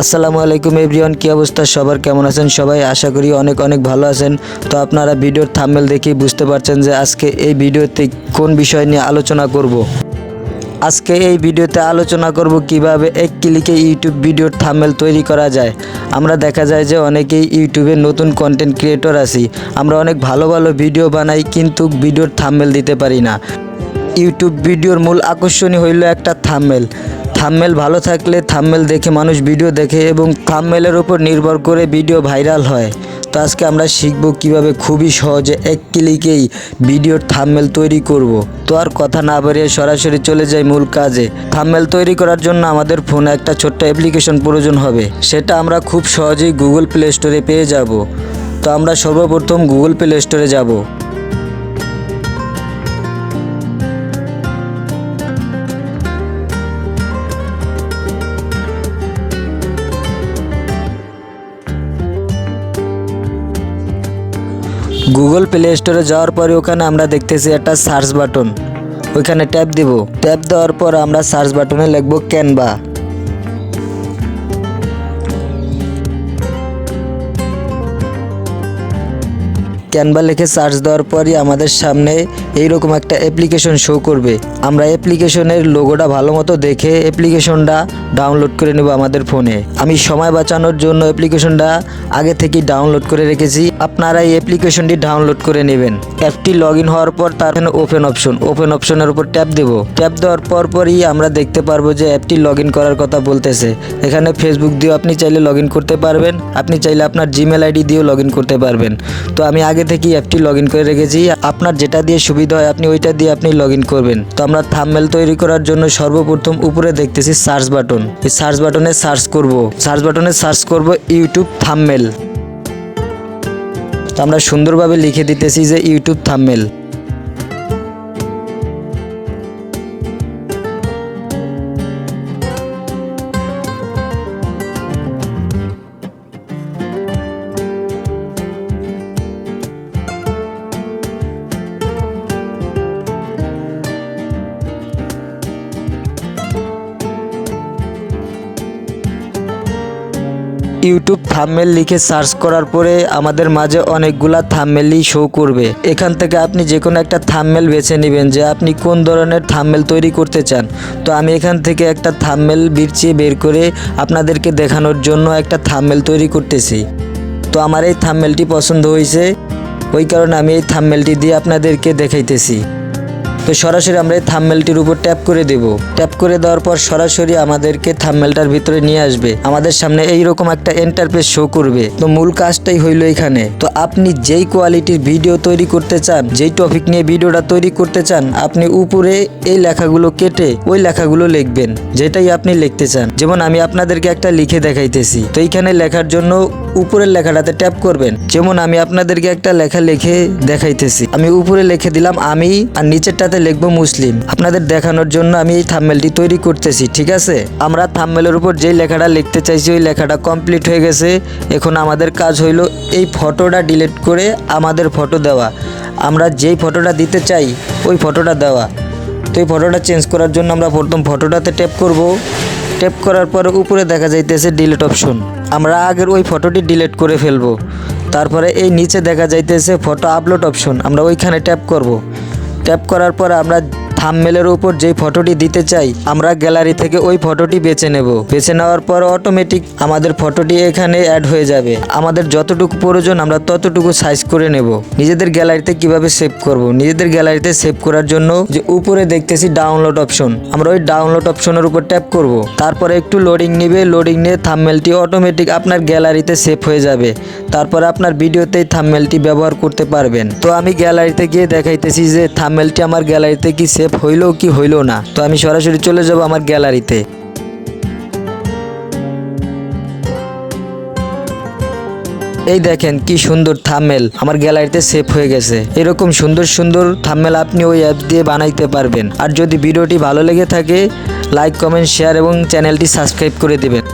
আসসালামু আলাইকুম এভরিওয়ান, কী অবস্থা? সবার কেমন আছেন? সবাই আশা করি অনেক অনেক ভালো আছেন। তো আপনারা ভিডিওর থাম্বেল দেখেই বুঝতে পারছেন যে আজকে এই ভিডিওতে কোন বিষয় নিয়ে আলোচনা করব। আজকে এই ভিডিওতে আলোচনা করব কীভাবে এক ক্লিকে ইউটিউব ভিডিওর থাম্বেল তৈরি করা যায়। আমরা দেখা যায় যে অনেকেই ইউটিউবে নতুন কন্টেন্ট ক্রিয়েটর আছি। আমরা অনেক ভালো ভালো ভিডিও বানাই কিন্তু ভিডিওর থাম্বেল দিতে পারি না। ইউটিউব ভিডিওর মূল আকর্ষণই হইল একটা থাম্বেল থাম্বেল ভালো থাকলে থাম্বেল দেখে মানুষ ভিডিও দেখে এবং থাম্বেলের উপর নির্ভর করে ভিডিও ভাইরাল হয়। তো আজকে আমরা শিখব কীভাবে খুবই সহজে এক ক্লিকেই ভিডিওর থাম্বেল তৈরি করব। তো আর কথা না বাড়িয়ে সরাসরি চলে যাই মূল কাজে। থাম্বেল তৈরি করার জন্য আমাদের ফোনে একটা ছোট্ট অ্যাপ্লিকেশন প্রয়োজন হবে। সেটা আমরা খুব সহজেই গুগল প্লে স্টোরে পেয়ে যাব। তো আমরা সর্বপ্রথম গুগল প্লে স্টোরে যাব। গুগল প্লে স্টোরে যাওয়ার পরে ওখানে আমরা দেখতেছি একটা সার্চ বাটন ওইখানে ট্যাপ দিব। ট্যাপ দেওয়ার পর আমরা সার্চ বাটনে লিখব ক্যানভা ক্যানভা লিখে সার্চ দেওয়ার পরই আমাদের সামনে এইরকম একটা অ্যাপ্লিকেশন শো করবে। আমরা অ্যাপ্লিকেশনের লোগোটা ভালো মতো দেখে অ্যাপ্লিকেশনটা ডাউনলোড করে নেব আমাদের ফোনে। আমি সময় বাঁচানোর জন্য অ্যাপ্লিকেশনটা আগে থেকেই ডাউনলোড করে রেখেছি। আপনারা এই অ্যাপ্লিকেশনটি ডাউনলোড করে নেবেন। অ্যাপটি লগ ইন হওয়ার পর তার ওপেন অপশন ওপেন অপশনের উপর ট্যাপ দেব। ট্যাপ দেওয়ার পর পরই আমরা দেখতে পারব যে অ্যাপটি লগ ইন করার কথা বলতেছে। এখানে ফেসবুক দিয়েও আপনি চাইলে লগ করতে পারবেন। আপনি চাইলে আপনার জিমেল আইডি দিয়েও লগ করতে পারবেন। তো আমি আগে থেকেই অ্যাপটি লগ করে রেখেছি। আপনার যেটা দিয়ে সুবিধা হয়, আপনি ওইটা দিয়ে আপনি লগ করবেন। তো আমরা থামমেল তৈরি করার জন্য সর্বপ্রথম উপরে দেখতেছি সার্চ বাটন। এই সার্চ বাটনে সার্চ করব। সার্চ বাটনে সার্চ করব ইউটিউব থামমেল তো আমরা সুন্দরভাবে লিখে দিতেছি যে ইউটিউব থাম্বনেল ইউটিউব থামমেল লিখে সার্চ করার পরে আমাদের মাঝে অনেকগুলা থাম্বনেলই শো করবে। এখান থেকে আপনি যে কোনো একটা থাম্বনেল বেছে নেবেন যে আপনি কোন ধরনের থাম্বনেল তৈরি করতে চান। তো আমি এখান থেকে একটা থাম্বনেল বিরচিয়ে বের করে আপনাদেরকে দেখানোর জন্য একটা থাম্বনেল তৈরি করতেছি। তো আমার এই থামমেলটি পছন্দ হয়েছে, ওই কারণে আমি এই থাম্বনেলটি দিয়ে আপনাদেরকে দেখাইতেছি। তো সরাসরি আমরা এই থাম্বনেলটির উপর ট্যাপ করে দেব। ট্যাপ করে দেওয়ার পর সরাসরি আমাদেরকে থাম্বনেলটার ভিতরে নিয়ে আসবে। আমাদের সামনে এইরকম একটা এন্টারপ্রেস শো করবে। তো মূল কাজটাই হইল এখানে। তো আপনি যেই কোয়ালিটির ভিডিও তৈরি করতে চান, যেই টপিক নিয়ে ভিডিওটা তৈরি করতে চান, আপনি উপরে এই লেখাগুলো কেটে ওই লেখাগুলো লিখবেন, যেটাই আপনি লিখতে চান। যেমন আমি আপনাদেরকে একটা লিখে দেখাইতেছি। তো এইখানে লেখার জন্য উপরের লেখাটাতে ট্যাপ করবেন। যেমন আমি আপনাদেরকে একটা লেখা লিখে দেখাইতেছি। আমি উপরে লিখে দিলাম আমি, আর নিচেরটাতে লিখব মুসলিম। আপনাদের দেখানোর জন্য আমি এই থাম্বেলটি তৈরি করতেছি, ঠিক আছে? আমরা থাম্বেলের উপর যেই লেখাটা লিখতে চাইছি, ওই লেখাটা কমপ্লিট হয়ে গেছে। এখন আমাদের কাজ হইল এই ফটোটা ডিলিট করে আমাদের ফটো দেওয়া। আমরা যেই ফটোটা দিতে চাই, ওই ফটোটা দেওয়া। তো এই ফটোটা চেঞ্জ করার জন্য আমরা প্রথম ফটোটাতে ট্যাপ করব। ট্যাপ করার পর উপরে দেখা যাইতেছে ডিলিট অপশন আমরা আগের ওই ফটোটি ডিলিট করে ফেলব। তারপরে এই নিচে দেখা যাইতেছে ফটো আপলোড অপশন আমরা ওইখানে ট্যাপ করব। ট্যাপ করার পর আমরা থামমেলের উপর যেই ফটোটি দিতে চাই, আমরা গ্যালারি থেকে ওই ফটোটি বেছে নেব। বেছে নেওয়ার পর অটোমেটিক আমাদের ফটোটি এখানে অ্যাড হয়ে যাবে। আমাদের যতটুকু প্রয়োজন, আমরা ততটুকু সাইজ করে নেব। নিজেদের গ্যালারিতে কীভাবে সেভ করব? নিজেদের গ্যালারিতে সেভ করার জন্য যে উপরে দেখতেছি ডাউনলোড অপশন আমরা ওই ডাউনলোড অপশনের উপর ট্যাপ করব। তারপরে একটু লোডিং নিবে লোডিং নিয়ে থামমেলটি অটোমেটিক আপনার গ্যালারিতে সেভ হয়ে যাবে। তারপরে আপনার ভিডিওতেই থামমেলটি ব্যবহার করতে পারবেন। তো আমি গ্যালারিতে গিয়ে দেখাইতেছি যে থামমেলটি আমার গ্যালারিতে কি সেভ হইল কি হইল না। তো আমি সরাসরি চলে যাব আমার গ্যালারিতে। এই দেখেন কি সুন্দর থামেল আমার গ্যালারিতে সেভ হয়ে গেছে। এরকম সুন্দর সুন্দর থামেল আপনি ওই অ্যাপ দিয়ে বানাইতে পারবেন। আর যদি ভিডিওটি ভালো লেগে থাকে লাইক কমেন্ট শেয়ার এবং চ্যানেলটি সাবস্ক্রাইব করে দেবেন।